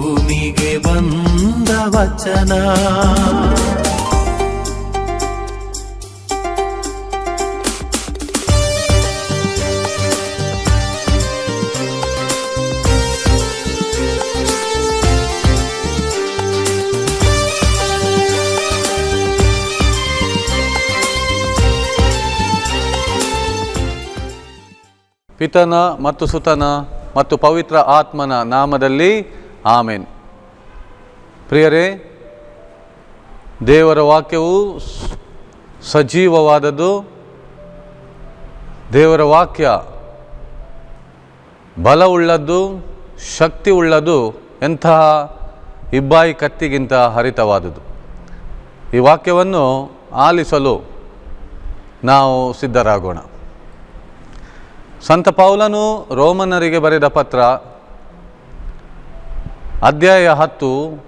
ಭೂಮಿಗೆ ಬಂದ ವಚನ. ಪಿತನ ಮತ್ತು ಸುತನ ಮತ್ತು ಪವಿತ್ರ ಆತ್ಮನ ನಾಮದಲ್ಲಿ ಆಮೇನ್. ಪ್ರಿಯರೇ, ದೇವರ ವಾಕ್ಯವು ಸಜೀವವಾದದ್ದು. ದೇವರ ವಾಕ್ಯ ಬಲವುಳ್ಳದ್ದು ಶಕ್ತಿ ಉಳ್ಳದ್ದು ಎಂತಹ ಇಬ್ಬಾಯಿ ಕತ್ತಿಗಿಂತ ಹರಿತವಾದುದು ಈ ವಾಕ್ಯವನ್ನು ಆಲಿಸಲು ನಾವು ಸಿದ್ಧರಾಗೋಣ. ಸಂತ ಪೌಲನು ರೋಮನರಿಗೆ ಬರೆದ ಪತ್ರ ಅಧ್ಯಾಯ ಹತ್ತು,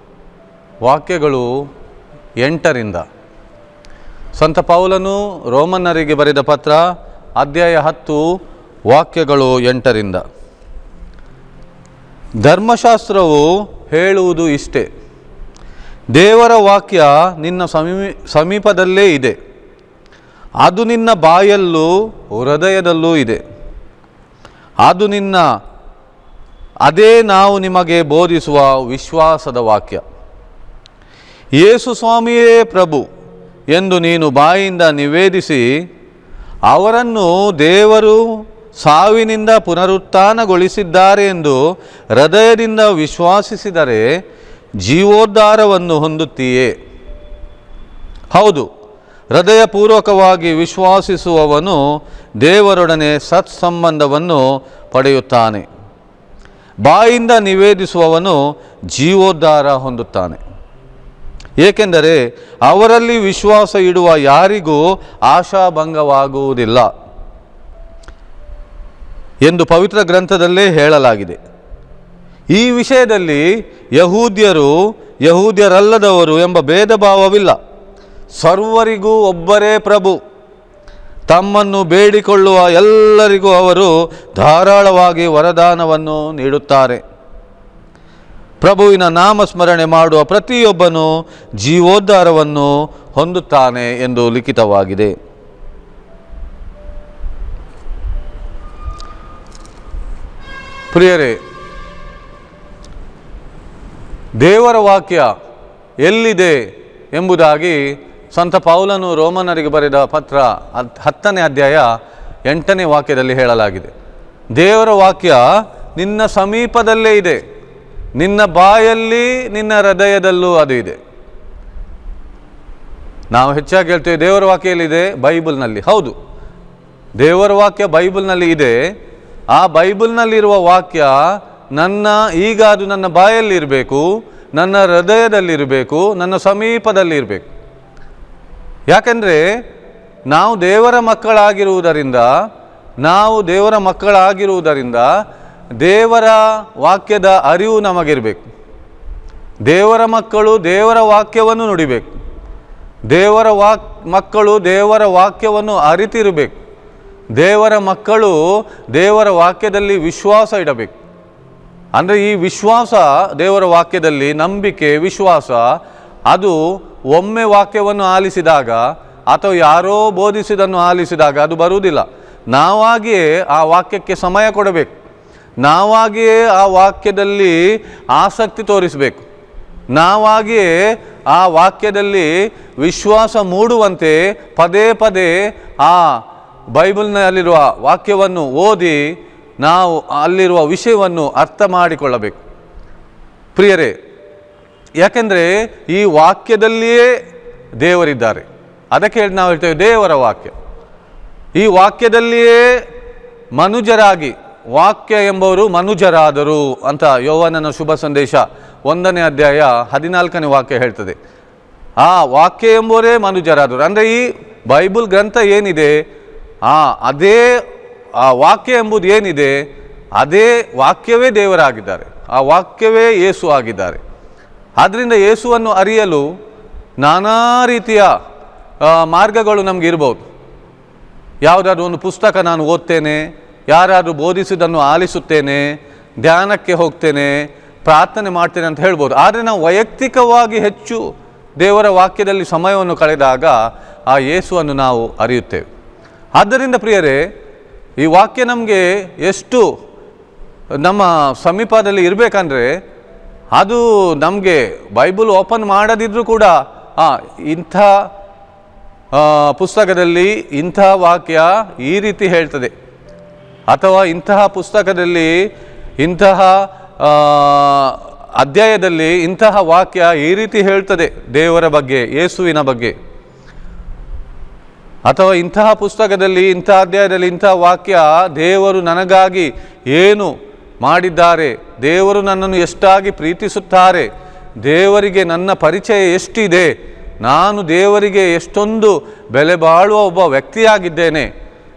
ವಾಕ್ಯಗಳು ಎಂಟರಿಂದ. ಸಂತ ಪೌಲನು ರೋಮನ್ನರಿಗೆ ಬರೆದ ಪತ್ರ ಅಧ್ಯಾಯ ಹತ್ತು, ವಾಕ್ಯಗಳು ಎಂಟರಿಂದ. ಧರ್ಮಶಾಸ್ತ್ರವು ಹೇಳುವುದು ಇಷ್ಟೇ. ದೇವರ ವಾಕ್ಯ ನಿನ್ನ ಸಮೀ, ಸಮೀಪದಲ್ಲೇ ಇದೆ. ಅದು ನಿನ್ನ ಬಾಯಲ್ಲೂ ಹೃದಯದಲ್ಲೂ ಇದೆ. ಅದು ನಿನ್ನ ಅದೇ ನಾವು ನಿಮಗೆ ಬೋಧಿಸುವ ವಿಶ್ವಾಸದ ವಾಕ್ಯ. ಯೇಸು ಸ್ವಾಮಿಯೇ ಪ್ರಭು ಎಂದು ನೀನು ಬಾಯಿಂದ ನಿವೇದಿಸಿ, ಅವರನ್ನು ದೇವರು ಸಾವಿನಿಂದ ಪುನರುತ್ಥಾನಗೊಳಿಸಿದ್ದಾರೆ ಎಂದು ಹೃದಯದಿಂದ ವಿಶ್ವಾಸಿಸಿದರೆ ಜೀವೋದ್ಧಾರವನ್ನು ಹೊಂದುತ್ತೀಯೇ. ಹೌದು, ಹೃದಯಪೂರ್ವಕವಾಗಿ ವಿಶ್ವಾಸಿಸುವವನು ದೇವರೊಡನೆ ಸತ್ಸಂಬಂಧವನ್ನು ಪಡೆಯುತ್ತಾನೆ. ಬಾಯಿಂದ ನಿವೇದಿಸುವವನು ಜೀವೋದ್ಧಾರ ಹೊಂದುತ್ತಾನೆ. ಏಕೆಂದರೆ ಅವರಲ್ಲಿ ವಿಶ್ವಾಸ ಇಡುವ ಯಾರಿಗೂ ಆಶಾಭಂಗವಾಗುವುದಿಲ್ಲ ಎಂದು ಪವಿತ್ರ ಗ್ರಂಥದಲ್ಲೇ ಹೇಳಲಾಗಿದೆ. ಈ ವಿಷಯದಲ್ಲಿ ಯಹೂದ್ಯರು ಯಹೂದ್ಯರಲ್ಲದವರು ಎಂಬ ಭೇದ ಭಾವವಿಲ್ಲ ಸರ್ವರಿಗೂ ಒಬ್ಬರೇ ಪ್ರಭು. ತಮ್ಮನ್ನು ಬೇಡಿಕೊಳ್ಳುವ ಎಲ್ಲರಿಗೂ ಅವರು ಧಾರಾಳವಾಗಿ ವರದಾನವನ್ನು ನೀಡುತ್ತಾರೆ. ಪ್ರಭುವಿನ ನಾಮಸ್ಮರಣೆ ಮಾಡುವ ಪ್ರತಿಯೊಬ್ಬನು ಜೀವೋದ್ಧಾರವನ್ನು ಹೊಂದುತ್ತಾನೆ ಎಂದು ಲಿಖಿತವಾಗಿದೆ. ಪ್ರಿಯರೇ, ದೇವರ ವಾಕ್ಯ ಎಲ್ಲಿದೆ ಎಂಬುದಾಗಿ ಸಂತ ಪೌಲನು ರೋಮನರಿಗೆ ಬರೆದ ಪತ್ರ ಹತ್- ಹತ್ತನೇ ಅಧ್ಯಾಯ ಎಂಟನೇ ವಾಕ್ಯದಲ್ಲಿ ಹೇಳಲಾಗಿದೆ. ದೇವರ ವಾಕ್ಯ, ನಿನ್ನ ಸಮೀಪದಲ್ಲೇ ಇದೆ. ನಿನ್ನ ಬಾಯಲ್ಲಿ, ನಿನ್ನ ಹೃದಯದಲ್ಲೂ ಅದು ಇದೆ. ನಾವು ಹೆಚ್ಚಾಗಿ ಹೇಳ್ತೇವೆ, ದೇವರ ವಾಕ್ಯ ಎಲ್ಲಿದೆ ಬೈಬಲ್ನಲ್ಲಿ. ಹೌದು, ದೇವರ ವಾಕ್ಯ ಬೈಬಲ್ನಲ್ಲಿ ಇದೆ. ಆ ಬೈಬಲ್ನಲ್ಲಿರುವ ವಾಕ್ಯ, ನನ್ನ, ಈಗ ಅದು ನನ್ನ ಬಾಯಲ್ಲಿರಬೇಕು, ನನ್ನ ಹೃದಯದಲ್ಲಿರಬೇಕು, ನನ್ನ ಸಮೀಪದಲ್ಲಿರಬೇಕು. ಯಾಕೆಂದರೆ ನಾವು ದೇವರ ಮಕ್ಕಳಾಗಿರುವುದರಿಂದ, ನಾವು ದೇವರ ಮಕ್ಕಳಾಗಿರುವುದರಿಂದ ದೇವರ ವಾಕ್ಯದ ಅರಿವು ನಮಗಿರಬೇಕು. ದೇವರ ಮಕ್ಕಳು ದೇವರ ವಾಕ್ಯವನ್ನು ನುಡಿಬೇಕು. ದೇವರ ವಾಕ್, ಮಕ್ಕಳು ದೇವರ ವಾಕ್ಯವನ್ನು ಅರಿತಿರಬೇಕು. ದೇವರ ಮಕ್ಕಳು ದೇವರ ವಾಕ್ಯದಲ್ಲಿ ವಿಶ್ವಾಸ ಇಡಬೇಕು. ಅಂದರೆ ಈ ವಿಶ್ವಾಸ ದೇವರ ವಾಕ್ಯದಲ್ಲಿ ನಂಬಿಕೆ, ವಿಶ್ವಾಸ, ಅದು ಒಮ್ಮೆ ವಾಕ್ಯವನ್ನು ಆಲಿಸಿದಾಗ ಅಥವಾ ಯಾರೋ ಬೋಧಿಸಿದನ್ನು ಆಲಿಸಿದಾಗ ಅದು ಬರುವುದಿಲ್ಲ. ನಾವಾಗಿಯೇ ಆ ವಾಕ್ಯಕ್ಕೆ ಸಮಯ ಕೊಡಬೇಕು. ನಾವಾಗಿಯೇ ಆ ವಾಕ್ಯದಲ್ಲಿ ಆಸಕ್ತಿ ತೋರಿಸಬೇಕು. ನಾವಾಗಿಯೇ ಆ ವಾಕ್ಯದಲ್ಲಿ ವಿಶ್ವಾಸ ಮೂಡುವಂತೆ ಪದೇ ಪದೇ ಆ ಬೈಬಲ್ನಲ್ಲಿರುವ ವಾಕ್ಯವನ್ನು ಓದಿ ನಾವು ಅಲ್ಲಿರುವ ವಿಷಯವನ್ನು ಅರ್ಥ ಮಾಡಿಕೊಳ್ಳಬೇಕು. ಪ್ರಿಯರೇ ಯಾಕೆಂದರೆ ಈ ವಾಕ್ಯದಲ್ಲಿಯೇ ದೇವರಿದ್ದಾರೆ. ಅದಕ್ಕೆ ಹೇಳಿ ನಾವು ಹೇಳ್ತೇವೆ ದೇವರ ವಾಕ್ಯ. ಈ ವಾಕ್ಯದಲ್ಲಿಯೇ ಮನುಜರಾಗಿ, ವಾಕ್ಯ ಎಂಬವರು ಮನುಜರಾದರು ಅಂತ ಯೌವನನ ಶುಭ ಸಂದೇಶ ಒಂದನೇ ಅಧ್ಯಾಯ ಹದಿನಾಲ್ಕನೇ ವಾಕ್ಯ ಹೇಳ್ತದೆ. ಆ ವಾಕ್ಯ ಎಂಬುವರೇ ಮನುಜರಾದರು. ಅಂದರೆ ಈ ಬೈಬಲ್ ಗ್ರಂಥ ಏನಿದೆ, ಆ ಅದೇ, ಆ ವಾಕ್ಯ ಎಂಬುದು ಏನಿದೆ, ಅದೇ ವಾಕ್ಯವೇ ದೇವರಾಗಿದ್ದಾರೆ. ಆ ವಾಕ್ಯವೇ ಯೇಸು ಆಗಿದ್ದಾರೆ. ಆದ್ದರಿಂದ ಯೇಸುವನ್ನು ಅರಿಯಲು ನಾನಾ ರೀತಿಯ ಮಾರ್ಗಗಳು ನಮಗೆ ಇರ್ಬೋದು. ಯಾವುದಾದ್ರೂ ಒಂದು ಪುಸ್ತಕ ನಾನು ಓದ್ತೇನೆ, ಯಾರಾದರೂ ಬೋಧಿಸಿದ್ದನ್ನು ಆಲಿಸುತ್ತೇನೆ, ಧ್ಯಾನಕ್ಕೆ ಹೋಗ್ತೇನೆ, ಪ್ರಾರ್ಥನೆ ಮಾಡ್ತೇನೆ ಅಂತ ಹೇಳ್ಬೋದು. ಆದರೆ ನಾವು ವೈಯಕ್ತಿಕವಾಗಿ ಹೆಚ್ಚು ದೇವರ ವಾಕ್ಯದಲ್ಲಿ ಸಮಯವನ್ನು ಕಳೆದಾಗ ಆ ಯೇಸುವನ್ನು ನಾವು ಅರಿಯುತ್ತೇವೆ. ಆದ್ದರಿಂದ ಪ್ರಿಯರೇ, ಈ ವಾಕ್ಯ ನಮಗೆ ಎಷ್ಟು ನಮ್ಮ ಸಮೀಪದಲ್ಲಿ ಇರಬೇಕಂದ್ರೆ ಅದು ನಮಗೆ ಬೈಬಲ್ ಓಪನ್ ಮಾಡದಿದ್ರೂ ಕೂಡ ಇಂಥ ಪುಸ್ತಕದಲ್ಲಿ ಇಂಥ ವಾಕ್ಯ ಈ ರೀತಿ ಹೇಳ್ತದೆ. ಅಥವಾ ಇಂತಹ ಪುಸ್ತಕದಲ್ಲಿ ಇಂತಹ ಅಧ್ಯಾಯದಲ್ಲಿ ಇಂತಹ ವಾಕ್ಯ ಈ ರೀತಿ ಹೇಳ್ತದೆ ದೇವರ ಬಗ್ಗೆ, ಯೇಸುವಿನ ಬಗ್ಗೆ. ಅಥವಾ ಇಂತಹ ಪುಸ್ತಕದಲ್ಲಿ ಇಂತಹ ಅಧ್ಯಾಯದಲ್ಲಿ ಇಂತಹ ವಾಕ್ಯ ದೇವರು ನನಗಾಗಿ ಏನು ಮಾಡಿದ್ದಾರೆ. ದೇವರು ನನ್ನನ್ನು ಎಷ್ಟಾಗಿ ಪ್ರೀತಿಸುತ್ತಾರೆ. ದೇವರಿಗೆ ನನ್ನ ಪರಿಚಯ ಎಷ್ಟಿದೆ. ನಾನು ದೇವರಿಗೆ ಎಷ್ಟೊಂದು ಬೆಲೆ ಬಾಳುವ ಒಬ್ಬ ವ್ಯಕ್ತಿಯಾಗಿದ್ದೇನೆ.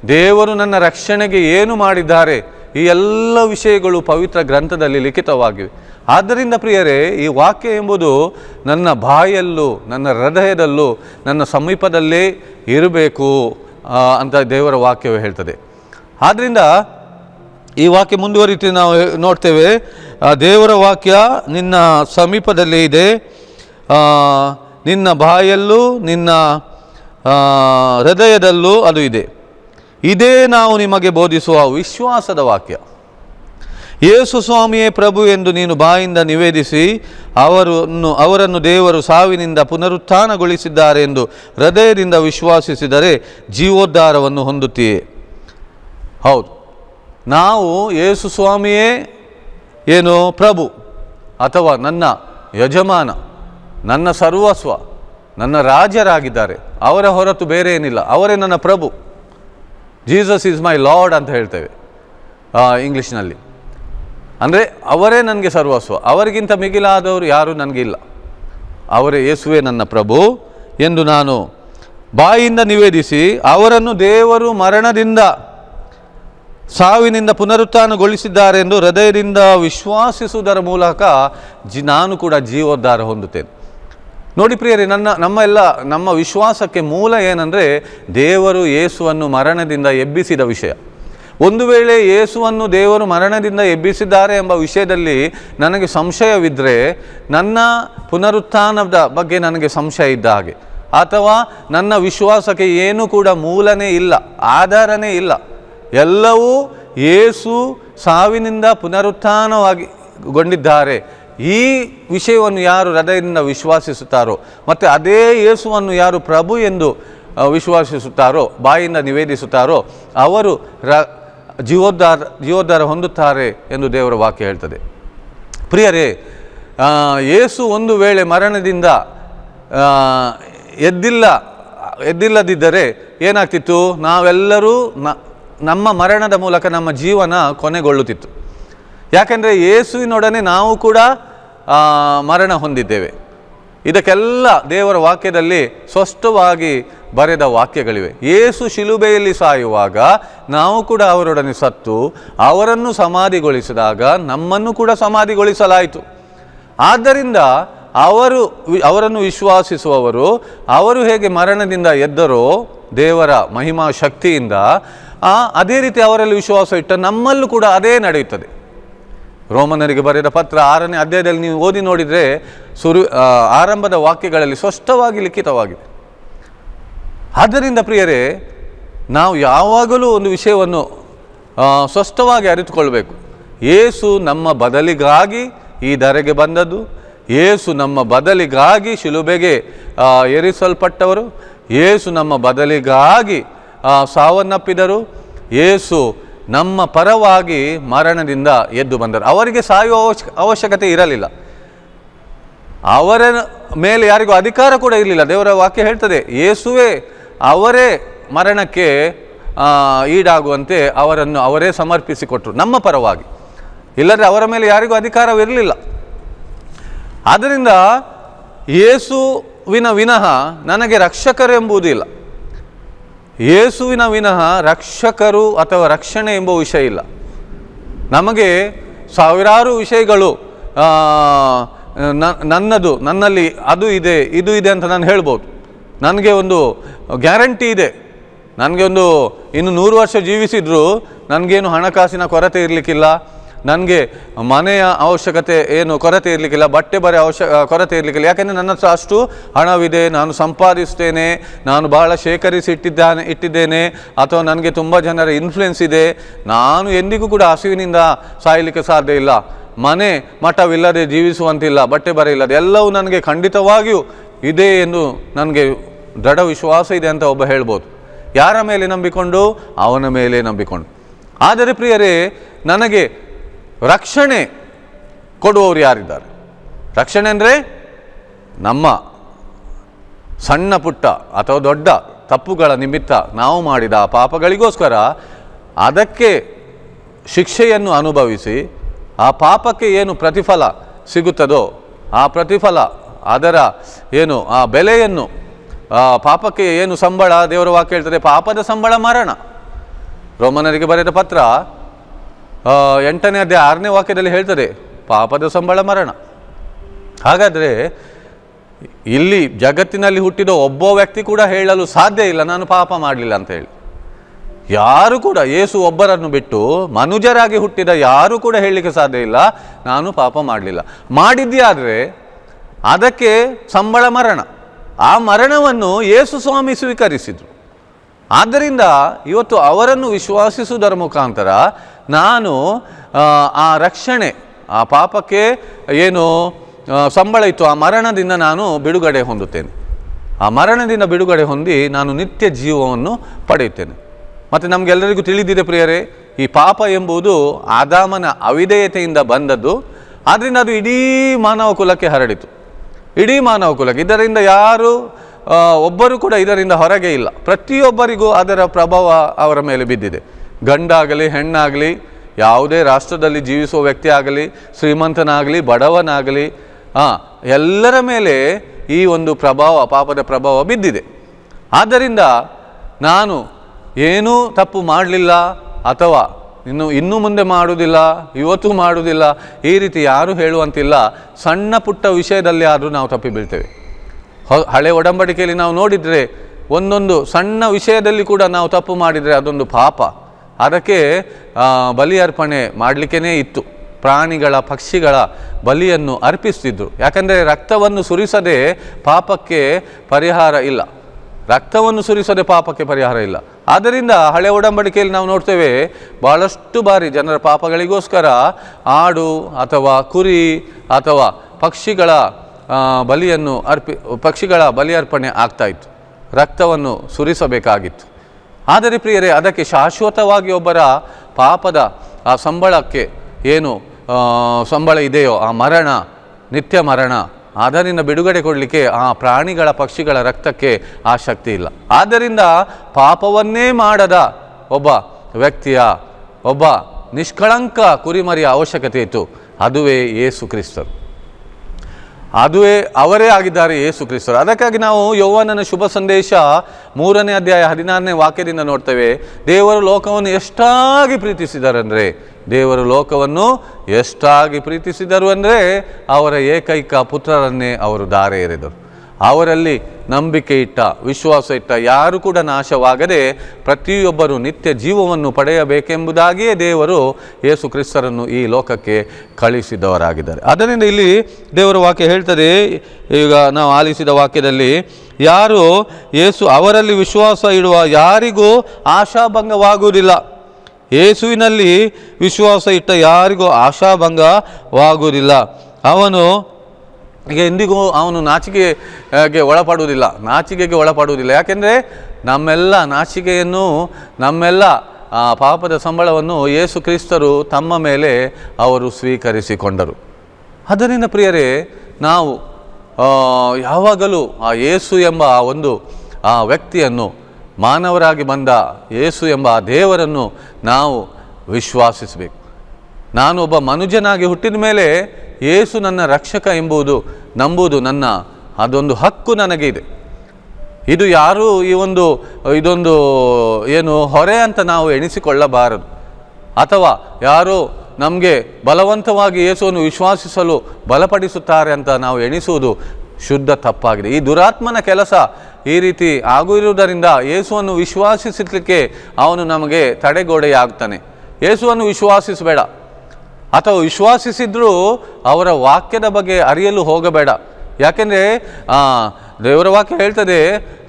ದೇವರು ನನ್ನ ರಕ್ಷಣೆಗೆ ಏನು ಮಾಡಿದ್ದಾರೆ? ಈ ಎಲ್ಲ ವಿಷಯಗಳು ಪವಿತ್ರ ಗ್ರಂಥದಲ್ಲಿ ಲಿಖಿತವಾಗಿವೆ. ಆದ್ದರಿಂದ ಪ್ರಿಯರೇ, ಈ ವಾಕ್ಯ ಎಂಬುದು ನನ್ನ ಬಾಯಲ್ಲೂ, ನನ್ನ ಹೃದಯದಲ್ಲೂ, ನನ್ನ ಸಮೀಪದಲ್ಲೇ ಇರಬೇಕು ಅಂತ ದೇವರ ವಾಕ್ಯವು ಹೇಳ್ತದೆ. ಆದ್ದರಿಂದ ಈ ವಾಕ್ಯ ಮುಂದುವರಿತು ನಾವು ನೋಡ್ತೇವೆ. ದೇವರ ವಾಕ್ಯ ನಿನ್ನ ಸಮೀಪದಲ್ಲಿ ಇದೆ. ನಿನ್ನ ಬಾಯಲ್ಲೂ, ನಿನ್ನ ಹೃದಯದಲ್ಲೂ ಅದು ಇದೆ. ಇದೇ ನಾವು ನಿಮಗೆ ಬೋಧಿಸುವ ವಿಶ್ವಾಸದ ವಾಕ್ಯ. ಯೇಸು ಸ್ವಾಮಿಯೇ ಪ್ರಭು ಎಂದು ನೀನು ಬಾಯಿಂದ ನಿವೇದಿಸಿ, ಅವರನ್ನು ಅವರನ್ನು ದೇವರು ಸಾವಿನಿಂದ ಪುನರುತ್ಥಾನಗೊಳಿಸಿದ್ದಾರೆ ಎಂದು ಹೃದಯದಿಂದ ವಿಶ್ವಾಸಿಸಿದರೆ ಜೀವೋದ್ಧಾರವನ್ನು ಹೊಂದುತ್ತೀಯೇ. ಹೌದು. ನಾವು ಯೇಸು ಸ್ವಾಮಿಯೇ ಏನು ಪ್ರಭು ಅಥವಾ ನನ್ನ ಯಜಮಾನ, ನನ್ನ ಸರ್ವಸ್ವ, ನನ್ನ ರಾಜರಾಗಿದ್ದಾರೆ, ಅವರ ಹೊರತು ಬೇರೆ ಏನಿಲ್ಲ, ಅವರೇ ನನ್ನ ಪ್ರಭು. ಜೀಸಸ್ ಈಸ್ ಮೈ ಲಾರ್ಡ್ ಅಂತ ಹೇಳ್ತೇವೆ ಇಂಗ್ಲೀಷ್ನಲ್ಲಿ. ಅಂದರೆ ಅವರೇ ನನಗೆ ಸರ್ವಸ್ವ, ಅವರಿಗಿಂತ ಮಿಗಿಲಾದವರು ಯಾರೂ ನನಗಿಲ್ಲ. ಅವರೇ ಯೇಸುವೆ ನನ್ನ ಪ್ರಭು ಎಂದು ನಾನು ಬಾಯಿಂದ ನಿವೇದಿಸಿ ಅವರನ್ನು ದೇವರು ಮರಣದಿಂದ ಸಾವಿನಿಂದ ಪುನರುತ್ಥಾನಗೊಳಿಸಿದ್ದಾರೆ ಎಂದು ಹೃದಯದಿಂದ ವಿಶ್ವಾಸಿಸುವುದರ ಮೂಲಕ ಜಿ ನಾನು ಕೂಡ ಜೀವೋದ್ಧಾರ ಹೊಂದುತ್ತೇನೆ. ನೋಡಿ ಪ್ರಿಯರೇ, ನನ್ನ, ನಮ್ಮ ಎಲ್ಲ, ನಮ್ಮ ವಿಶ್ವಾಸಕ್ಕೆ ಮೂಲ ಏನಂದರೆ ದೇವರು ಯೇಸುವನ್ನು ಮರಣದಿಂದ ಎಬ್ಬಿಸಿದ ವಿಷಯ. ಒಂದು ವೇಳೆ ಯೇಸುವನ್ನು ದೇವರು ಮರಣದಿಂದ ಎಬ್ಬಿಸಿದ್ದಾರೆ ಎಂಬ ವಿಷಯದಲ್ಲಿ ನನಗೆ ಸಂಶಯವಿದ್ದರೆ ನನ್ನ ಪುನರುತ್ಥಾನದ ಬಗ್ಗೆ ನನಗೆ ಸಂಶಯ ಇದ್ದ ಹಾಗೆ. ಅಥವಾ ನನ್ನ ವಿಶ್ವಾಸಕ್ಕೆ ಏನೂ ಕೂಡ ಮೂಲನೇ ಇಲ್ಲ, ಆಧಾರನೇ ಇಲ್ಲ. ಎಲ್ಲವೂ ಏಸು ಸಾವಿನಿಂದ ಪುನರುತ್ಥಾನವಾಗಿ ಗೊಂಡಿದ್ದಾರೆ. ಈ ವಿಷಯವನ್ನು ಯಾರು ಹೃದಯದಿಂದ ವಿಶ್ವಾಸಿಸುತ್ತಾರೋ ಮತ್ತು ಅದೇ ಯೇಸುವನ್ನು ಯಾರು ಪ್ರಭು ಎಂದು ವಿಶ್ವಾಸಿಸುತ್ತಾರೋ, ಬಾಯಿಂದ ನಿವೇದಿಸುತ್ತಾರೋ, ಅವರು ರ, ಜೀವೋದ್ಧಾರ ಜೀವೋದ್ಧಾರ ಹೊಂದುತ್ತಾರೆ ಎಂದು ದೇವರ ವಾಕ್ಯ ಹೇಳ್ತದೆ. ಪ್ರಿಯರೇ ಯೇಸು ಒಂದು ವೇಳೆ ಮರಣದಿಂದ ಎದ್ದಿಲ್ಲ, ಎದ್ದಿಲ್ಲದಿದ್ದರೆ ಏನಾಗ್ತಿತ್ತು? ನಾವೆಲ್ಲರೂ ನ ನಮ್ಮ ಮರಣದ ಮೂಲಕ ನಮ್ಮ ಜೀವನ ಕೊನೆಗೊಳ್ಳುತ್ತಿತ್ತು. ಯಾಕೆಂದರೆ ಯೇಸುವಿನೊಡನೆ ನಾವು ಕೂಡ ಮರಣ ಹೊಂದಿದ್ದೇವೆ. ಇದಕ್ಕೆಲ್ಲ ದೇವರ ವಾಕ್ಯದಲ್ಲಿ ಸ್ಪಷ್ಟವಾಗಿ ಬರೆದ ವಾಕ್ಯಗಳಿವೆ. ಯೇಸು ಶಿಲುಬೆಯಲ್ಲಿ ಸಾಯುವಾಗ ನಾವು ಕೂಡ ಅವರೊಡನೆ ಸತ್ತು, ಅವರನ್ನು ಸಮಾಧಿಗೊಳಿಸಿದಾಗ ನಮ್ಮನ್ನು ಕೂಡ ಸಮಾಧಿಗೊಳಿಸಲಾಯಿತು. ಆದ್ದರಿಂದ ಅವರು ಅವರನ್ನು ವಿಶ್ವಾಸಿಸುವವರು, ಅವರು ಹೇಗೆ ಮರಣದಿಂದ ಎದ್ದರೋ ದೇವರ ಮಹಿಮಾ ಶಕ್ತಿಯಿಂದ ಆ, ಅದೇ ರೀತಿ ಅವರಲ್ಲಿ ವಿಶ್ವಾಸ ಇಟ್ಟ ನಮ್ಮಲ್ಲೂ ಕೂಡ ಅದೇ ನಡೆಯುತ್ತದೆ. ರೋಮನರಿಗೆ ಬರೆದ ಪತ್ರ ಆರನೇ ಅಧ್ಯಾಯದಲ್ಲಿ ನೀವು ಓದಿ ನೋಡಿದರೆ ಸುರು ಆರಂಭದ ವಾಕ್ಯಗಳಲ್ಲಿ ಸ್ಪಷ್ಟವಾಗಿ ಲಿಖಿತವಾಗಿದೆ. ಆದ್ದರಿಂದ ಪ್ರಿಯರೇ ನಾವು ಯಾವಾಗಲೂ ಒಂದು ವಿಷಯವನ್ನು ಸ್ಪಷ್ಟವಾಗಿ ಅರಿತುಕೊಳ್ಬೇಕು. ಏಸು ನಮ್ಮ ಬದಲಿಗಾಗಿ ಈ ಧರೆಗೆ ಬಂದದ್ದು. ಏಸು ನಮ್ಮ ಬದಲಿಗಾಗಿ ಶಿಲುಬೆಗೆ ಏರಿಸಲ್ಪಟ್ಟವರು. ಏಸು ನಮ್ಮ ಬದಲಿಗಾಗಿ ಸಾವನ್ನಪ್ಪಿದರು ಏಸು ನಮ್ಮ ಪರವಾಗಿ ಮರಣದಿಂದ ಎದ್ದು ಬಂದರು. ಅವರಿಗೆ ಸಾಯುವ ಅವಶ್ಯ, ಅವಶ್ಯಕತೆ ಇರಲಿಲ್ಲ. ಅವರ ಮೇಲೆ ಯಾರಿಗೂ ಅಧಿಕಾರ ಕೂಡ ಇರಲಿಲ್ಲ. ದೇವರ ವಾಕ್ಯ ಹೇಳ್ತದೆ, ಯೇಸುವೆ, ಅವರೇ ಮರಣಕ್ಕೆ ಈಡಾಗುವಂತೆ ಅವರನ್ನು ಅವರೇ ಸಮರ್ಪಿಸಿಕೊಟ್ರು, ನಮ್ಮ ಪರವಾಗಿ. ಇಲ್ಲದ್ರೆ ಅವರ ಮೇಲೆ ಯಾರಿಗೂ ಅಧಿಕಾರವಿರಲಿಲ್ಲ. ಆದ್ದರಿಂದ ಏಸುವಿನ ವಿನಃ ನನಗೆ ರಕ್ಷಕರೆಂಬುದು ಇಲ್ಲ ಯೇಸುವಿನ ವಿನಃ ರಕ್ಷಕರು ಅಥವಾ ರಕ್ಷಣೆ ಎಂಬ ವಿಷಯ ಇಲ್ಲ. ನಮಗೆ ಸಾವಿರಾರು ವಿಷಯಗಳು ನನ್ನದು, ನನ್ನಲ್ಲಿ ಅದು ಇದೆ, ಇದು ಇದೆ ಅಂತ ನಾನು ಹೇಳ್ಬೋದು. ನನಗೆ ಒಂದು ಗ್ಯಾರಂಟಿ ಇದೆ. ನನಗೆ ಒಂದು ಇನ್ನು ನೂರು ವರ್ಷ ಜೀವಿಸಿದರೂ ನನಗೇನು ಹಣಕಾಸಿನ ಕೊರತೆ ಇರಲಿಕ್ಕಿಲ್ಲ. ನನಗೆ ಮನೆಯ ಅವಶ್ಯಕತೆ ಏನು ಕೊರತೆ ಇರಲಿಕ್ಕಿಲ್ಲ, ಬಟ್ಟೆ ಬರೆ ಅವಶ್ಯ ಕೊರತೆ ಇರಲಿಕ್ಕಿಲ್ಲ. ಯಾಕೆಂದರೆ ನನ್ನ ಹತ್ರ ಅಷ್ಟು ಹಣವಿದೆ, ನಾನು ಸಂಪಾದಿಸ್ತೇನೆ, ನಾನು ಬಹಳ ಶೇಖರಿಸಿ ಇಟ್ಟಿದ್ದಾನೆ, ಇಟ್ಟಿದ್ದೇನೆ, ಅಥವಾ ನನಗೆ ತುಂಬ ಜನರ ಇನ್ಫ್ಲುಯೆನ್ಸ್ ಇದೆ, ನಾನು ಎಂದಿಗೂ ಕೂಡ ಹಸಿವಿನಿಂದ ಸಾಯಲಿಕ್ಕೆ ಸಾಧ್ಯ ಇಲ್ಲ. ಮನೆ ಮಠವಿಲ್ಲದೆ ಜೀವಿಸುವಂತಿಲ್ಲ, ಬಟ್ಟೆ ಬರೆ ಇಲ್ಲದೆ. ಎಲ್ಲವೂ ನನಗೆ ಖಂಡಿತವಾಗಿಯೂ ಇದೆ ಎಂದು ನನಗೆ ದೃಢ ವಿಶ್ವಾಸ ಇದೆ ಅಂತ ಒಬ್ಬ ಹೇಳ್ಬೋದು. ಯಾರ ಮೇಲೆ ನಂಬಿಕೊಂಡು? ಅವನ ಮೇಲೆ ನಂಬಿಕೊಂಡು. ಆದರೆ ಪ್ರಿಯರೇ, ನನಗೆ ರಕ್ಷಣೆ ಕೊಡುವವರು ಯಾರಿದ್ದಾರೆ? ರಕ್ಷಣೆ ಅಂದರೆ ನಮ್ಮ ಸಣ್ಣ ಪುಟ್ಟ ಅಥವಾ ದೊಡ್ಡ ತಪ್ಪುಗಳ ನಿಮಿತ್ತ ನಾವು ಮಾಡಿದ ಪಾಪಗಳಿಗೋಸ್ಕರ ಅದಕ್ಕೆ ಶಿಕ್ಷೆಯನ್ನು ಅನುಭವಿಸಿ ಆ ಪಾಪಕ್ಕೆ ಏನು ಪ್ರತಿಫಲ ಸಿಗುತ್ತದೋ ಆ ಪ್ರತಿಫಲ, ಅದರ ಏನು, ಆ ಬೆಲೆಯನ್ನು ಪಾಪಕ್ಕೆ ಏನು ಸಂಬಳ, ದೇವರ ವಾಕ್ಯ ಹೇಳ್ತದೆ, ಪಾಪದ ಸಂಬಳ ಮರಣ. ರೋಮನರಿಗೆ ಬರೆದ ಪತ್ರ ಎಂಟನೇ ಅಧ್ಯಾಯ, ಆರನೇ ವಾಕ್ಯದಲ್ಲಿ ಹೇಳ್ತದೆ, ಪಾಪದ ಸಂಬಳ ಮರಣ. ಹಾಗಾದರೆ, ಇಲ್ಲಿ ಜಗತ್ತಿನಲ್ಲಿ ಹುಟ್ಟಿದ ಒಬ್ಬ ವ್ಯಕ್ತಿ ಕೂಡ ಹೇಳಲು ಸಾಧ್ಯ ಇಲ್ಲ, ನಾನು ಪಾಪ ಮಾಡಲಿಲ್ಲ ಅಂತ ಹೇಳಿ. ಯಾರು ಕೂಡ ಏಸು ಒಬ್ಬರನ್ನು ಬಿಟ್ಟು ಮನುಜರಾಗಿ ಹುಟ್ಟಿದ ಯಾರು ಕೂಡ ಹೇಳಲಿಕ್ಕೆ ಸಾಧ್ಯ ಇಲ್ಲ, ನಾನು ಪಾಪ ಮಾಡಲಿಲ್ಲ. ಮಾಡಿದ್ದೇ ಆದರೆ ಅದಕ್ಕೆ ಸಂಬಳ ಮರಣ. ಆ ಮರಣವನ್ನು ಏಸು ಸ್ವಾಮಿ ಸ್ವೀಕರಿಸಿದರು. ಆದ್ದರಿಂದ ಇವತ್ತು ಅವರನ್ನು ವಿಶ್ವಾಸಿಸುವುದರ ಮುಖಾಂತರ ನಾನು ಆ, ರಕ್ಷಣೆ ಆ ಪಾಪಕ್ಕೆ ಏನು ಸಂಬಳ ಇತ್ತು ಆ ಮರಣದಿಂದ ನಾನು ಬಿಡುಗಡೆ ಹೊಂದುತ್ತೇನೆ. ಆ ಮರಣದಿಂದ ಬಿಡುಗಡೆ ಹೊಂದಿ ನಾನು ನಿತ್ಯ ಜೀವವನ್ನು ಪಡೆಯುತ್ತೇನೆ. ಮತ್ತು ನಮಗೆಲ್ಲರಿಗೂ ತಿಳಿದಿದೆ ಪ್ರಿಯರೇ ಈ ಪಾಪ ಎಂಬುದು ಆದಾಮನ ಅವಿಧೇಯತೆಯಿಂದ ಬಂದದ್ದು. ಆದ್ದರಿಂದ ಅದು ಇಡೀ ಮಾನವ ಕುಲಕ್ಕೆ ಹರಡಿತು. ಇಡೀ ಮಾನವ ಕುಲಕ್ಕೆ. ಇದರಿಂದ ಯಾರು ಒಬ್ಬರು ಕೂಡ ಇದರಿಂದ ಹೊರಗೆ ಇಲ್ಲ. ಪ್ರತಿಯೊಬ್ಬರಿಗೂ ಅದರ ಪ್ರಭಾವ ಅವರ ಮೇಲೆ ಬಿದ್ದಿದೆ. ಗಂಡಾಗಲಿ, ಹೆಣ್ಣಾಗಲಿ, ಯಾವುದೇ ರಾಷ್ಟ್ರದಲ್ಲಿ ಜೀವಿಸುವ ವ್ಯಕ್ತಿ ಆಗಲಿ, ಶ್ರೀಮಂತನಾಗಲಿ, ಬಡವನಾಗಲಿ ಹಾಂ ಎಲ್ಲರ ಮೇಲೆ ಈ ಒಂದು ಪ್ರಭಾವ, ಪಾಪದ ಪ್ರಭಾವ ಬಿದ್ದಿದೆ. ಆದ್ದರಿಂದ ನಾನು ಏನೂ ತಪ್ಪು ಮಾಡಲಿಲ್ಲ ಅಥವಾ ಇನ್ನು ಇನ್ನು ಮುಂದೆ ಮಾಡುವುದಿಲ್ಲ, ಇವತ್ತು ಮಾಡುವುದಿಲ್ಲ, ಈ ರೀತಿ ಯಾರೂ ಹೇಳುವಂತಿಲ್ಲ. ಸಣ್ಣ ಪುಟ್ಟ ವಿಷಯದಲ್ಲಿ ಆದರೂ ನಾವು ತಪ್ಪಿ ಬೀಳ್ತೇವೆ. ಹಳೆ ಒಡಂಬಡಿಕೆಯಲ್ಲಿ ನಾವು ನೋಡಿದರೆ ಒಂದೊಂದು ಸಣ್ಣ ವಿಷಯದಲ್ಲಿ ಕೂಡ ನಾವು ತಪ್ಪು ಮಾಡಿದರೆ ಅದೊಂದು ಪಾಪ. ಅದಕ್ಕೆ ಬಲಿ ಅರ್ಪಣೆ ಮಾಡಲಿಕ್ಕೇ ಇತ್ತು. ಪ್ರಾಣಿಗಳ, ಪಕ್ಷಿಗಳ ಬಲಿಯನ್ನು ಅರ್ಪಿಸ್ತಿದ್ರು. ಯಾಕಂದರೆ ರಕ್ತವನ್ನು ಸುರಿಸದೆ ಪಾಪಕ್ಕೆ ಪರಿಹಾರ ಇಲ್ಲ. ರಕ್ತವನ್ನು ಸುರಿಸದೆ ಪಾಪಕ್ಕೆ ಪರಿಹಾರ ಇಲ್ಲ. ಆದ್ದರಿಂದ ಹಳೆ ಒಡಂಬಡಿಕೆಯಲ್ಲಿ ನಾವು ನೋಡ್ತೇವೆ, ಬಹಳಷ್ಟು ಬಾರಿ ಜನರ ಪಾಪಗಳಿಗೋಸ್ಕರ ಆಡು ಅಥವಾ ಕುರಿ ಅಥವಾ ಪಕ್ಷಿಗಳ ಬಲಿಯನ್ನು ಅರ್ಪಿ, ಪಕ್ಷಿಗಳ ಬಲಿ ಅರ್ಪಣೆ ಆಗ್ತಾಯಿತ್ತು ರಕ್ತವನ್ನು ಸುರಿಸಬೇಕಾಗಿತ್ತು. ಆದರೆ ಪ್ರಿಯರೇ, ಅದಕ್ಕೆ ಶಾಶ್ವತವಾಗಿ ಒಬ್ಬರ ಪಾಪದ ಆ ಸಂಬಳಕ್ಕೆ ಏನು ಸಂಬಳ ಇದೆಯೋ, ಆ ಮರಣ, ನಿತ್ಯ ಮರಣ, ಅದರಿಂದ ಬಿಡುಗಡೆ ಕೊಡಲಿಕ್ಕೆ ಆ ಪ್ರಾಣಿಗಳ ಪಕ್ಷಿಗಳ ರಕ್ತಕ್ಕೆ ಆ ಶಕ್ತಿ ಇಲ್ಲ. ಆದ್ದರಿಂದ ಪಾಪವನ್ನೇ ಮಾಡದ ಒಬ್ಬ ವ್ಯಕ್ತಿಯ, ಒಬ್ಬ ನಿಷ್ಕಳಂಕ ಕುರಿಮರಿಯ ಅವಶ್ಯಕತೆ ಇತ್ತು. ಅದುವೇ ಯೇಸು ಕ್ರಿಸ್ತರು. ಅದುವೇ ಅವರೇ ಆಗಿದ್ದಾರೆ ಯೇಸು ಕ್ರಿಸ್ತರು. ಅದಕ್ಕಾಗಿ ನಾವು ಯೌವನನ ಶುಭ ಸಂದೇಶ ಮೂರನೇ ಅಧ್ಯಾಯ ಹದಿನಾರನೇ ವಾಕ್ಯದಿಂದ ನೋಡ್ತೇವೆ. ದೇವರು ಲೋಕವನ್ನು ಎಷ್ಟಾಗಿ ಪ್ರೀತಿಸಿದರಂದರೆ, ದೇವರು ಲೋಕವನ್ನು ಎಷ್ಟಾಗಿ ಪ್ರೀತಿಸಿದರು ಅಂದರೆ ಅವರ ಏಕೈಕ ಪುತ್ರರನ್ನೇ ಅವರು ದಾರೆ ಎರೆದರು ಅವರಲ್ಲಿ ನಂಬಿಕೆ ಇಟ್ಟ, ವಿಶ್ವಾಸ ಇಟ್ಟ, ಯಾರು ಕೂಡ ನಾಶವಾಗದೆ ಪ್ರತಿಯೊಬ್ಬರು ನಿತ್ಯ ಜೀವವನ್ನು ಪಡೆಯಬೇಕೆಂಬುದಾಗಿಯೇ ದೇವರು ಯೇಸು ಕ್ರಿಸ್ತರನ್ನು ಈ ಲೋಕಕ್ಕೆ ಕಳಿಸಿದವರಾಗಿದ್ದಾರೆ ಅದರಿಂದ ಇಲ್ಲಿ ದೇವರ ವಾಕ್ಯ ಹೇಳ್ತದೆ, ಈಗ ನಾವು ಆಲಿಸಿದ ವಾಕ್ಯದಲ್ಲಿ, ಯಾರು ಯೇಸು ಅವರಲ್ಲಿ ವಿಶ್ವಾಸ ಇಡುವ ಯಾರಿಗೂ ಆಶಾಭಂಗವಾಗುವುದಿಲ್ಲ. ಯೇಸುವಿನಲ್ಲಿ ವಿಶ್ವಾಸ ಇಟ್ಟ ಯಾರಿಗೂ ಆಶಾಭಂಗವಾಗುವುದಿಲ್ಲ. ಅವನು ಈಗ ಎಂದಿಗೂ ಅವನು ನಾಚಿಕೆಗೆ ಒಳಪಡುವುದಿಲ್ಲ. ನಾಚಿಕೆಗೆ ಒಳಪಡುವುದಿಲ್ಲ. ಯಾಕೆಂದರೆ ನಮ್ಮೆಲ್ಲ ನಾಚಿಕೆಯನ್ನು, ನಮ್ಮೆಲ್ಲ ಪಾಪದ ಸಂಬಳವನ್ನು ಯೇಸು ಕ್ರಿಸ್ತರು ತಮ್ಮ ಮೇಲೆ ಅವರು ಸ್ವೀಕರಿಸಿಕೊಂಡರು. ಅದರಿಂದ ಪ್ರಿಯರೇ, ನಾವು ಯಾವಾಗಲೂ ಆ ಯೇಸು ಎಂಬ ಒಂದು, ಆ ವ್ಯಕ್ತಿಯನ್ನು, ಮಾನವರಾಗಿ ಬಂದ ಯೇಸು ಎಂಬ ಆ ದೇವರನ್ನು ನಾವು ವಿಶ್ವಾಸಿಸಬೇಕು. ನಾನು ಒಬ್ಬ ಮನುಜನಾಗಿ ಹುಟ್ಟಿದ ಮೇಲೆ ಯೇಸು ನನ್ನ ರಕ್ಷಕ ಎಂಬುದು ನಂಬುವುದು ನನ್ನ, ಅದೊಂದು ಹಕ್ಕು ನನಗೆ ಇದೆ ಇದು ಯಾರೂ ಈ ಒಂದು, ಇದೊಂದು ಏನು ಹೊರೆ ಅಂತ ನಾವು ಎಣಿಸಿಕೊಳ್ಳಬಾರದು. ಅಥವಾ ಯಾರು ನಮಗೆ ಬಲವಂತವಾಗಿ ಯೇಸುವನ್ನು ವಿಶ್ವಾಸಿಸಲು ಬಲಪಡಿಸುತ್ತಾರೆ ಅಂತ ನಾವು ಎಣಿಸುವುದು ಶುದ್ಧ ತಪ್ಪಾಗಿದೆ. ಈ ದುರಾತ್ಮನ ಕೆಲಸ ಈ ರೀತಿ ಆಗಿರುವುದರಿಂದ ಯೇಸುವನ್ನು ವಿಶ್ವಾಸಿಸಲಿಕ್ಕೆ ಅವನು ನಮಗೆ ತಡೆಗೋಡೆಯಾಗ್ತಾನೆ. ಯೇಸುವನ್ನು ವಿಶ್ವಾಸಿಸಬೇಡ. ಅಥವಾ ವಿಶ್ವಾಸಿಸಿದ್ರೂ ಅವರ ವಾಕ್ಯದ ಬಗ್ಗೆ ಅರಿಯಲು ಹೋಗಬೇಡ. ಯಾಕೆಂದರೆ ದೇವರ ವಾಕ್ಯ ಹೇಳ್ತದೆ,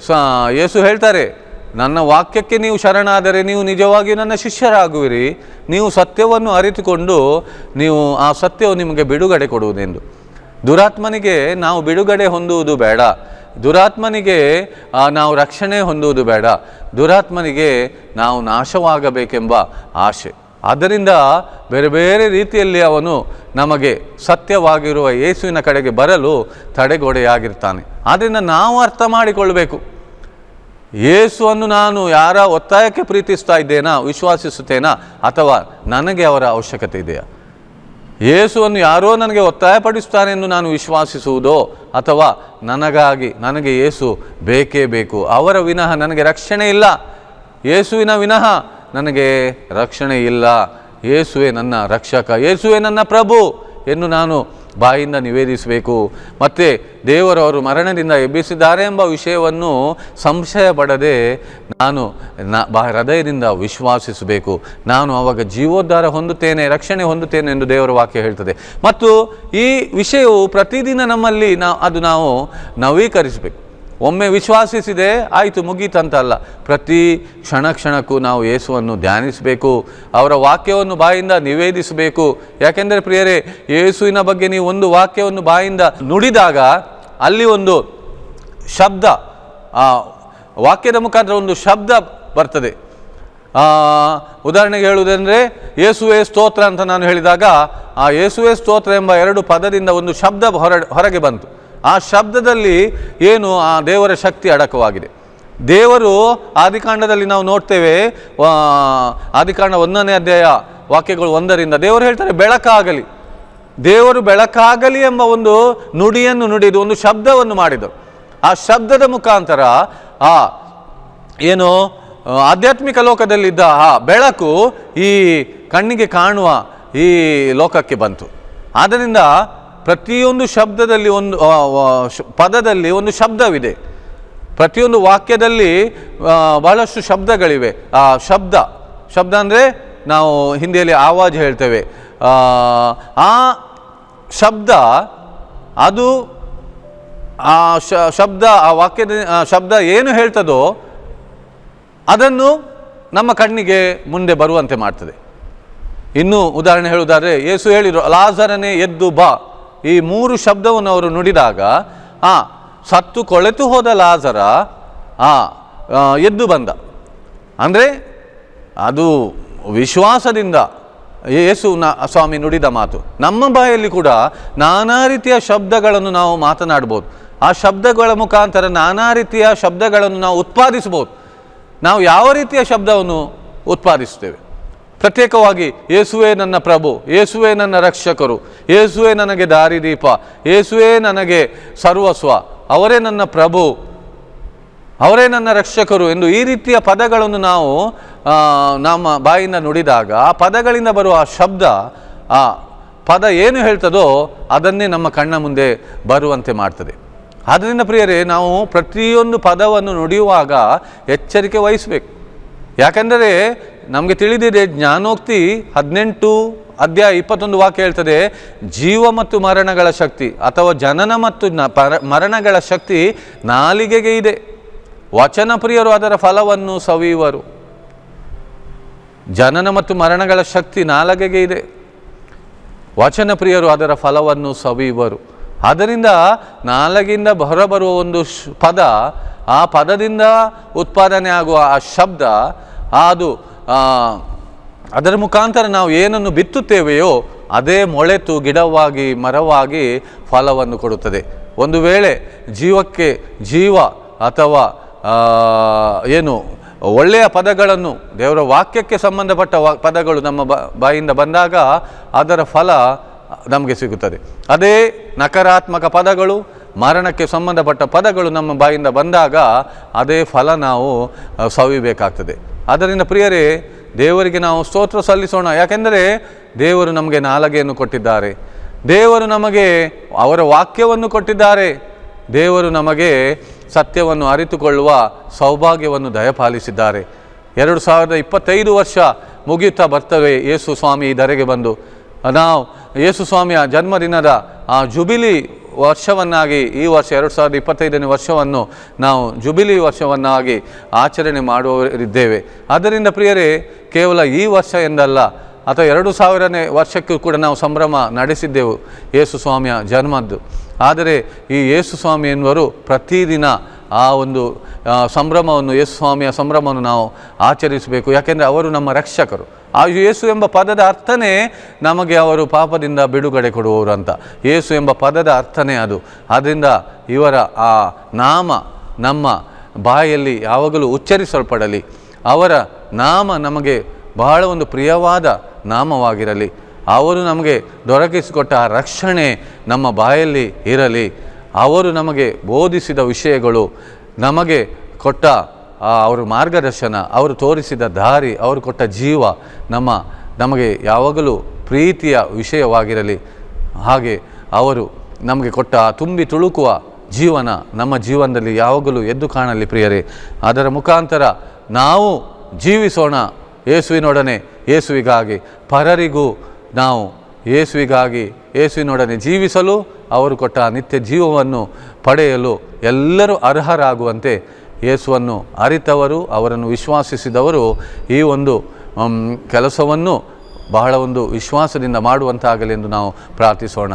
ಸ, ಯೇಸು ಹೇಳ್ತಾರೆ, ನನ್ನ ವಾಕ್ಯಕ್ಕೆ ನೀವು ಶರಣಾದರೆ ನೀವು ನಿಜವಾಗಿ ನನ್ನ ಶಿಷ್ಯರಾಗುವಿರಿ. ನೀವು ಸತ್ಯವನ್ನು ಅರಿತುಕೊಂಡು ನೀವು ಆ ಸತ್ಯವು ನಿಮಗೆ ಬಿಡುಗಡೆ ಕೊಡುವುದೆಂದು. ದುರಾತ್ಮನಿಗೆ ನಾವು ಬಿಡುಗಡೆ ಹೊಂದುವುದು ಬೇಡ. ದುರಾತ್ಮನಿಗೆ ನಾವು ರಕ್ಷಣೆ ಹೊಂದುವುದು ಬೇಡ. ದುರಾತ್ಮನಿಗೆ ನಾವು ನಾಶವಾಗಬೇಕೆಂಬ ಆಶೆ. ಆದ್ದರಿಂದ ಬೇರೆ ಬೇರೆ ರೀತಿಯಲ್ಲಿ ಅವನು ನಮಗೆ ಸತ್ಯವಾಗಿರುವ ಯೇಸುವಿನ ಕಡೆಗೆ ಬರಲು ತಡೆಗೋಡೆಯಾಗಿರ್ತಾನೆ. ಆದ್ದರಿಂದ ನಾವು ಅರ್ಥ ಮಾಡಿಕೊಳ್ಳಬೇಕು ಯೇಸುವನ್ನು ನಾನು ಯಾರ ಒತ್ತಾಯಕ್ಕೆ ಪ್ರೀತಿಸ್ತಾ ಇದ್ದೇನಾ, ವಿಶ್ವಾಸಿಸುತ್ತೇನಾ, ಅಥವಾ ನನಗೆ ಅವರ ಅವಶ್ಯಕತೆ ಇದೆಯಾ? ಯೇಸುವನ್ನು ಯಾರೋ ನನಗೆ ಒತ್ತಾಯಪಡಿಸ್ತಾನೆ ಎಂದು ನಾನು ವಿಶ್ವಾಸಿಸುವುದೋ, ಅಥವಾ ನನಗಾಗಿ ನನಗೆ ಯೇಸು ಬೇಕೇ ಬೇಕು, ಅವರ ವಿನಃ ನನಗೆ ರಕ್ಷಣೆ ಇಲ್ಲ. ಯೇಸುವಿನ ವಿನಃ ನನಗೆ ರಕ್ಷಣೆ ಇಲ್ಲ. ಯೇಸುವೆ ನನ್ನ ರಕ್ಷಕ. ಯೇಸುವೆ ನನ್ನ ಪ್ರಭು ಎಂದು ನಾನು ಬಾಯಿಂದ ನಿವೇದಿಸಬೇಕು. ಮತ್ತು ದೇವರವರು ಮರಣದಿಂದ ಎಬ್ಬಿಸಿದ್ದಾರೆ ಎಂಬ ವಿಷಯವನ್ನು ಸಂಶಯ ಪಡದೆ ನಾನು ನ ಬಾ ಹೃದಯದಿಂದ ವಿಶ್ವಾಸಿಸಬೇಕು. ನಾನು ಅವಾಗ ಜೀವೋದ್ಧಾರ ಹೊಂದುತ್ತೇನೆ, ರಕ್ಷಣೆ ಹೊಂದುತ್ತೇನೆ ಎಂದು ದೇವರ ವಾಕ್ಯ ಹೇಳ್ತದೆ. ಮತ್ತು ಈ ವಿಷಯವು ಪ್ರತಿದಿನ ನಮ್ಮಲ್ಲಿ ನಾ ಅದು ನಾವು ನವೀಕರಿಸಬೇಕು. ಒಮ್ಮೆ ವಿಶ್ವಾಸಿಸಿದೆ, ಆಯಿತು ಮುಗೀತಂತಲ್ಲ ಪ್ರತಿ ಕ್ಷಣ ಕ್ಷಣಕ್ಕೂ ನಾವು ಯೇಸುವನ್ನು ಧ್ಯಾನಿಸಬೇಕು, ಅವರ ವಾಕ್ಯವನ್ನು ಬಾಯಿಂದ ನಿವೇದಿಸಬೇಕು. ಯಾಕೆಂದರೆ ಪ್ರಿಯರೇ, ಯೇಸುವಿನ ಬಗ್ಗೆ ನೀವು ಒಂದು ವಾಕ್ಯವನ್ನು ಬಾಯಿಂದ ನುಡಿದಾಗ ಅಲ್ಲಿ ಒಂದು ಶಬ್ದ ವಾಕ್ಯದ ಮುಖಾಂತರ ಒಂದು ಶಬ್ದ ಬರ್ತದೆ. ಉದಾಹರಣೆಗೆ ಹೇಳುವುದಂದರೆ ಯೇಸುವೆ ಸ್ತೋತ್ರ ಅಂತ ನಾನು ಹೇಳಿದಾಗ, ಆ, ಯೇಸುವೆ ಸ್ತೋತ್ರ ಎಂಬ ಎರಡು ಪದದಿಂದ ಒಂದು ಶಬ್ದ ಹೊರ ಹೊರಗೆ ಬಂತು. ಆ ಶಬ್ದದಲ್ಲಿ ಏನು ಆ ದೇವರ ಶಕ್ತಿ ಅಡಕವಾಗಿದೆ. ದೇವರು ಆದಿಕಾಂಡದಲ್ಲಿ ನಾವು ನೋಡ್ತೇವೆ ಆದಿಕಾಂಡ ಒಂದನೇ ಅಧ್ಯಾಯ ವಾಕ್ಯಗಳು ಒಂದರಿಂದ ದೇವರು ಹೇಳ್ತಾರೆ ಬೆಳಕಾಗಲಿ. ದೇವರು ಬೆಳಕಾಗಲಿ ಎಂಬ ಒಂದು ನುಡಿಯನ್ನು ನುಡಿದು ಒಂದು ಶಬ್ದವನ್ನು ಮಾಡಿದರು. ಆ ಶಬ್ದದ ಮುಖಾಂತರ ಆ ಏನು ಆಧ್ಯಾತ್ಮಿಕ ಲೋಕದಲ್ಲಿದ್ದ ಆ ಬೆಳಕು ಈ ಕಣ್ಣಿಗೆ ಕಾಣುವ ಈ ಲೋಕಕ್ಕೆ ಬಂತು. ಆದ್ದರಿಂದ ಪ್ರತಿಯೊಂದು ಶಬ್ದದಲ್ಲಿ ಒಂದು ಪದದಲ್ಲಿ ಒಂದು ಶಬ್ದವಿದೆ. ಪ್ರತಿಯೊಂದು ವಾಕ್ಯದಲ್ಲಿ ಬಹಳಷ್ಟು ಶಬ್ದಗಳಿವೆ. ಆ ಶಬ್ದ ಶಬ್ದ ಅಂದರೆ ನಾವು ಹಿಂದಿಯಲ್ಲಿ ಆವಾಜ್ ಹೇಳ್ತೇವೆ. ಆ, ಶಬ್ದ ಅದು ಆ ಶಬ್ದ ಆ ವಾಕ್ಯದ ಶಬ್ದ ಏನು ಹೇಳ್ತದೋ ಅದನ್ನು ನಮ್ಮ ಕಣ್ಣಿಗೆ ಮುಂದೆ ಬರುವಂತೆ ಮಾಡ್ತದೆ. ಇನ್ನು ಉದಾಹರಣೆ ಹೇಳುವುದಾದರೆ ಯೇಸು ಹೇಳಿದರು ಲಾಜರನೇ ಎದ್ದು ಬಾ. ಈ ಮೂರು ಶಬ್ದವನ್ನು ಅವರು ನುಡಿದಾಗ, ಆ, ಸತ್ತು ಕೊಳೆತು ಹೋದ ಲಾಜರ, ಆ ಎದ್ದು ಬಂದ. ಅಂದರೆ, ಅದು ವಿಶ್ವಾಸದಿಂದ ಯೇಸು ನ, ಸ್ವಾಮಿ ನುಡಿದ ಮಾತು. ನಮ್ಮ ಬಾಯಲ್ಲಿ ಕೂಡ ನಾನಾ ರೀತಿಯ ಶಬ್ದಗಳನ್ನು ನಾವು ಮಾತನಾಡ್ಬೋದು. ಆ ಶಬ್ದಗಳ ಮುಖಾಂತರ ನಾನಾ ರೀತಿಯ ಶಬ್ದಗಳನ್ನು ನಾವು ಉತ್ಪಾದಿಸ್ಬೋದು. ನಾವು ಯಾವ ರೀತಿಯ ಶಬ್ದವನ್ನು ಉತ್ಪಾದಿಸ್ತೇವೆ ಪ್ರತ್ಯೇಕವಾಗಿ, ಯೇಸುವೆ ನನ್ನ ಪ್ರಭು, ಯೇಸುವೆ ನನ್ನ ರಕ್ಷಕರು, ಯೇಸುವೆ ನನಗೆ ದಾರಿದೀಪ, ಯೇಸುವೆ ನನಗೆ ಸರ್ವಸ್ವ, ಅವರೇ ನನ್ನ ಪ್ರಭು, ಅವರೇ ನನ್ನ ರಕ್ಷಕರು ಎಂದು ಈ ರೀತಿಯ ಪದಗಳನ್ನು ನಾವು ನಮ್ಮ ಬಾಯಿಂದ ನುಡಿದಾಗ, ಆ ಪದಗಳಿಂದ ಬರುವ ಆ ಶಬ್ದ, ಆ ಪದ ಏನು ಹೇಳ್ತದೋ ಅದನ್ನೇ ನಮ್ಮ ಕಣ್ಣ ಮುಂದೆ ಬರುವಂತೆ ಮಾಡ್ತದೆ. ಆದ್ದರಿಂದ ಪ್ರಿಯರೇ, ನಾವು ಪ್ರತಿಯೊಂದು ಪದವನ್ನು ನುಡಿಯುವಾಗ ಎಚ್ಚರಿಕೆ ವಹಿಸಬೇಕು. ಯಾಕೆಂದರೆ ನಮಗೆ ತಿಳಿದಿದೆ, ಜ್ಞಾನೋಕ್ತಿ ಹದಿನೆಂಟು ಅಧ್ಯಾಯ ಇಪ್ಪತ್ತೊಂದು ವಾಕ್ಯ ಹೇಳ್ತದೆ, ಜೀವ ಮತ್ತು ಮರಣಗಳ ಶಕ್ತಿ ಅಥವಾ ಜನನ ಮತ್ತು ಮರಣಗಳ ಶಕ್ತಿ ನಾಲಿಗೆಗೆ ಇದೆ. ವಚನ ಪ್ರಿಯರು ಅದರ ಫಲವನ್ನು ಸವಿಯುವರು. ಜನನ ಮತ್ತು ಮರಣಗಳ ಶಕ್ತಿ ನಾಲಗೆಗೆ ಇದೆ. ವಚನ ಪ್ರಿಯರು ಅದರ ಫಲವನ್ನು ಸವಿಯುವರು. ಆದ್ದರಿಂದ ನಾಲಗಿಂದ ಹೊರಬರುವ ಒಂದು ಪದ, ಆ ಪದದಿಂದ ಉತ್ಪಾದನೆ ಆಗುವ ಆ ಶಬ್ದ, ಅದು ಅದರ ಮುಖಾಂತರ ನಾವು ಏನನ್ನು ಬಿತ್ತುತ್ತೇವೆಯೋ ಅದೇ ಮೊಳೆತು ಗಿಡವಾಗಿ, ಮರವಾಗಿ ಫಲವನ್ನು ಕೊಡುತ್ತದೆ. ಒಂದು ವೇಳೆ ಜೀವಕ್ಕೆ ಜೀವ ಅಥವಾ ಏನು ಒಳ್ಳೆಯ ಪದಗಳನ್ನು, ದೇವರ ವಾಕ್ಯಕ್ಕೆ ಸಂಬಂಧಪಟ್ಟ ಪದಗಳು ನಮ್ಮ ಬಾಯಿಂದ ಬಂದಾಗ ಅದರ ಫಲ ನಮಗೆ ಸಿಗುತ್ತದೆ. ಅದೇ ನಕಾರಾತ್ಮಕ ಪದಗಳು, ಮರಣಕ್ಕೆ ಸಂಬಂಧಪಟ್ಟ ಪದಗಳು ನಮ್ಮ ಬಾಯಿಂದ ಬಂದಾಗ ಅದೇ ಫಲ ನಾವು ಸವಿಬೇಕಾಗ್ತದೆ. ಆದ್ದರಿಂದ ಪ್ರಿಯರೇ, ದೇವರಿಗೆ ನಾವು ಸ್ತೋತ್ರ ಸಲ್ಲಿಸೋಣ. ಯಾಕೆಂದರೆ ದೇವರು ನಮಗೆ ನಾಲಗೆಯನ್ನು ಕೊಟ್ಟಿದ್ದಾರೆ. ದೇವರು ನಮಗೆ ಅವರ ವಾಕ್ಯವನ್ನು ಕೊಟ್ಟಿದ್ದಾರೆ. ದೇವರು ನಮಗೆ ಸತ್ಯವನ್ನು ಅರಿತುಕೊಳ್ಳುವ ಸೌಭಾಗ್ಯವನ್ನು ದಯಪಾಲಿಸಿದ್ದಾರೆ. ಎರಡು ಸಾವಿರದ ಇಪ್ಪತ್ತೈದು ವರ್ಷ ಮುಗಿಯುತ್ತಾ ಬರ್ತವೆ. ಯೇಸು ಸ್ವಾಮಿ ಈ ಧರೆಗೆ ಬಂದು. ನಾವು ಯೇಸು ಸ್ವಾಮಿಯ ಜನ್ಮದಿನದ ಆ ಜುಬಿಲಿ ವರ್ಷವನ್ನಾಗಿ, ಈ ವರ್ಷ ಎರಡು ಸಾವಿರದ ಇಪ್ಪತ್ತೈದನೇ ವರ್ಷವನ್ನು ನಾವು ಜುಬಿಲಿ ವರ್ಷವನ್ನಾಗಿ ಆಚರಣೆ ಮಾಡುವರಿದ್ದೇವೆ ಆದ್ದರಿಂದ ಪ್ರಿಯರೇ, ಕೇವಲ ಈ ವರ್ಷ ಎಂದಲ್ಲ, ಅಥವಾ ಎರಡು ಸಾವಿರನೇ ವರ್ಷಕ್ಕೂ ಕೂಡ ನಾವು ಸಂಭ್ರಮ ನಡೆಸಿದ್ದೆವು ಯೇಸು ಸ್ವಾಮಿಯ ಜನ್ಮದ್ದು. ಆದರೆ ಈ ಯೇಸು ಸ್ವಾಮಿ ಎನ್ನುವರು ಪ್ರತಿದಿನ ಆ ಒಂದು ಸಂಭ್ರಮವನ್ನು, ಯೇಸು ಸ್ವಾಮಿಯ ಸಂಭ್ರಮವನ್ನು ನಾವು ಆಚರಿಸಬೇಕು. ಯಾಕೆಂದರೆ ಅವರು ನಮ್ಮ ರಕ್ಷಕರು. ಆ ಯೇಸು ಎಂಬ ಪದದ ಅರ್ಥನೇ ನಮಗೆ ಅವರು ಪಾಪದಿಂದ ಬಿಡುಗಡೆ ಕೊಡುವವರು ಅಂತ. ಯೇಸು ಎಂಬ ಪದದ ಅರ್ಥನೇ ಅದು. ಆದ್ದರಿಂದ ಇವರ, ಆ, ನಾಮ ನಮ್ಮ ಬಾಯಲ್ಲಿ ಯಾವಾಗಲೂ ಉಚ್ಚರಿಸಲ್ಪಡಲಿ. ಅವರ ನಾಮ ನಮಗೆ ಬಹಳ ಒಂದು ಪ್ರಿಯವಾದ ನಾಮವಾಗಿರಲಿ. ಅವರು ನಮಗೆ ದೊರಕಿಸಿಕೊಟ್ಟ ರಕ್ಷಣೆ ನಮ್ಮ ಬಾಯಲ್ಲಿ ಇರಲಿ. ಅವರು ನಮಗೆ ಬೋಧಿಸಿದ ವಿಷಯಗಳು, ನಮಗೆ ಕೊಟ್ಟ ಅವರ ಮಾರ್ಗದರ್ಶನ, ಅವರು ತೋರಿಸಿದ ದಾರಿ, ಅವರು ಕೊಟ್ಟ ಜೀವ ನಮ್ಮ, ನಮಗೆ ಯಾವಾಗಲೂ ಪ್ರೀತಿಯ ವಿಷಯವಾಗಿರಲಿ. ಹಾಗೆ ಅವರು ನಮಗೆ ಕೊಟ್ಟ, ತುಂಬಿ ತುಳುಕುವ ಜೀವನ ನಮ್ಮ ಜೀವನದಲ್ಲಿ ಯಾವಾಗಲೂ ಎದ್ದು ಕಾಣಲಿ ಪ್ರಿಯರೇ. ಅದರ ಮುಖಾಂತರ ನಾವು ಜೀವಿಸೋಣ, ಯೇಸುವಿನೊಡನೆ, ಯೇಸುವಿಗಾಗಿ. ಪರರಿಗೂ ನಾವು ಯೇಸುವಿಗಾಗಿ ಯೇಸುವಿನೊಡನೆ ಜೀವಿಸಲು ಅವರು ಕೊಟ್ಟ ನಿತ್ಯ ಜೀವವನ್ನು ಪಡೆಯಲು ಎಲ್ಲರೂ ಅರ್ಹರಾಗುವಂತೆ ಯೇಸುವನ್ನು ಅರಿತವರು, ಅವರನ್ನು ವಿಶ್ವಾಸಿಸಿದವರು. ಈ ಒಂದು ಕೆಲಸವನ್ನು ಬಹಳ ಒಂದು ವಿಶ್ವಾಸದಿಂದ ಮಾಡುವಂತಾಗಲಿ ಎಂದು ನಾವು ಪ್ರಾರ್ಥಿಸೋಣ.